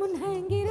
मुन्हेंगे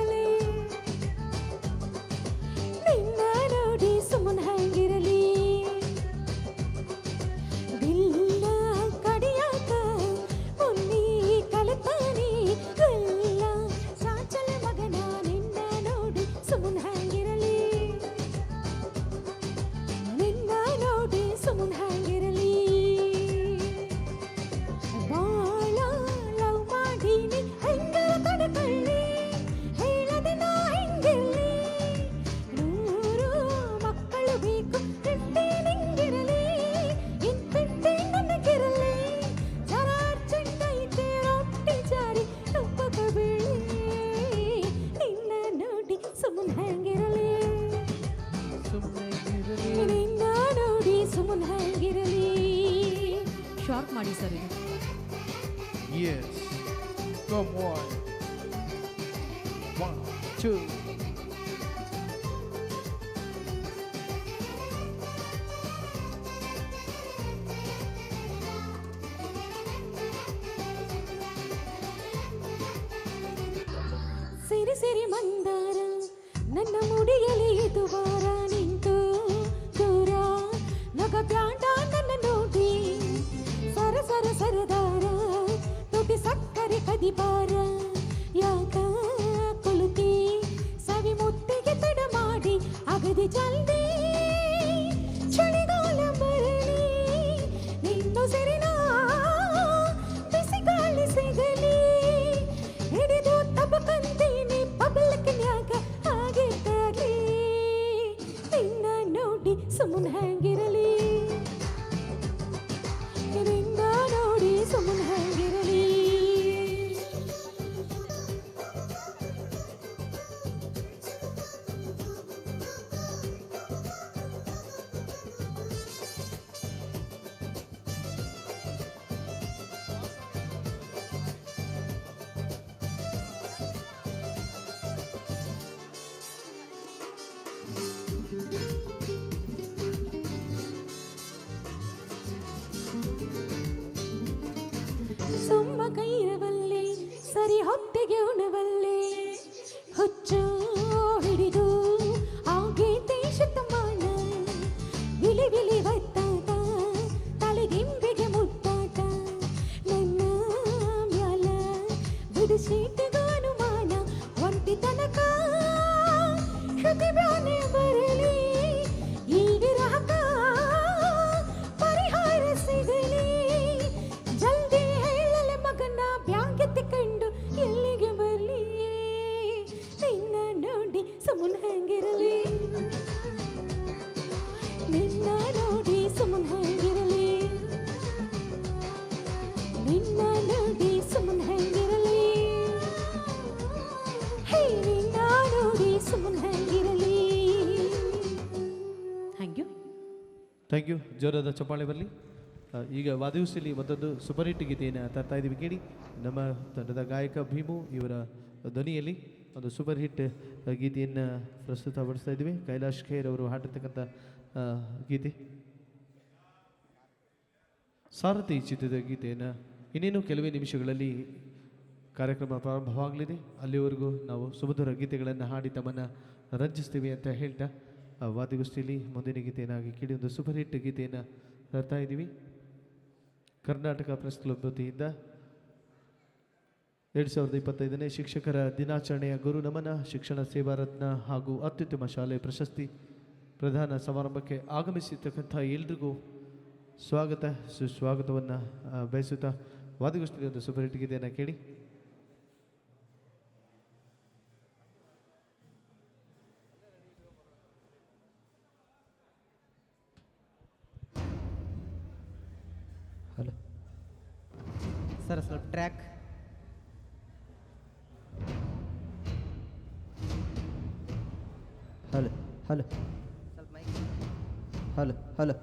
ಮಾಡಿ ಸರ್ ಇದು Yes. Come on. One, two. ಸಿರಿ ಸಿರಿ ಮಂದಾರ ಸುಮ್ಮನೆ ಹ್ಯಾಂಗಿರಲಿ ಸರಿ ಹೊತ್ತಿಗೆ ಉಣವಲ್ಲೇ ಹುಚ್ಚು ಹಿಡಿದು ಆಗೇತೆ ದೇಶ ವಿಲಿ ವಿಲಿ ಒತ್ತಾಟ ಥ್ಯಾಂಕ್ ಯು ಜೋರಾದ ಚಪ್ಪಾಳೆ ಬರಲಿ. ಈಗ ವಾದಿವಸಿಲಿ ಮತ್ತೊಂದು ಸೂಪರ್ ಹಿಟ್ ಗೀತೆಯನ್ನು ತರ್ತಾ ಇದ್ದೀವಿ ಕೇಳಿ. ನಮ್ಮ ತಂಡದ ಗಾಯಕ ಭೀಮು, ಇವರ ಧ್ವನಿಯಲ್ಲಿ ಒಂದು ಸೂಪರ್ ಹಿಟ್ ಗೀತೆಯನ್ನು ಪ್ರಸ್ತುತಪಡಿಸ್ತಾ ಇದ್ದೀವಿ. ಕೈಲಾಶ್ ಖೇರ್ ಅವರು ಹಾಡಿರ್ತಕ್ಕಂಥ ಗೀತೆ. ಸಾರಥಿ ಚಿತ್ರದ ಗೀತೆಯನ್ನು ಇನ್ನೇನು ಕೆಲವೇ ನಿಮಿಷಗಳಲ್ಲಿ ಕಾರ್ಯಕ್ರಮ ಪ್ರಾರಂಭವಾಗಲಿದೆ. ಅಲ್ಲಿವರೆಗೂ ನಾವು ಸುಮಧುರ ಗೀತೆಗಳನ್ನು ಹಾಡಿ ತಮ್ಮನ್ನು ರಂಜಿಸ್ತೀವಿ ಅಂತ ಹೇಳ್ತಾ ವಾದ್ಯಗೋಷ್ಠಿಯಲ್ಲಿ ಮುಂದಿನ ಗೀತೆಯನ್ನಾಗಿ ಕೇಳಿ ಒಂದು ಸೂಪರ್ ಹಿಟ್ ಗೀತೆಯನ್ನು ತರ್ತಾ ಇದ್ದೀವಿ. ಕರ್ನಾಟಕ ಪ್ರೆಸ್ ಕ್ಲಬ್ ವತಿಯಿಂದ ಎರಡು ಸಾವಿರದ ಇಪ್ಪತ್ತೈದನೇ ಶಿಕ್ಷಕರ ದಿನಾಚರಣೆಯ ಗುರು ನಮನ, ಶಿಕ್ಷಣ, ಸೇವಾ, ರತ್ನ ಹಾಗೂ ಅತ್ಯುತ್ತಮ ಶಾಲೆ ಪ್ರಶಸ್ತಿ ಪ್ರಧಾನ ಸಮಾರಂಭಕ್ಕೆ ಆಗಮಿಸಿರ್ತಕ್ಕಂಥ ಎಲ್ರಿಗೂ ಸ್ವಾಗತ, ಸುಸ್ವಾಗತವನ್ನು ಬಯಸುತ್ತಾ ವಾದಿಗೋಷ್ಠಿಯಲ್ಲಿ ಒಂದು ಸೂಪರ್ ಹಿಟ್ ಗೀತೆಯನ್ನು ಕೇಳಿ. ಸರ್ ಸ್ವಲ್ಪ ಟ್ರ್ಯಾಕ್ ಹಲೋ ಹಲೋ ಸ್ವಲ್ಪ ಮೈಕ್ ಹಲೋ ಹಲೋ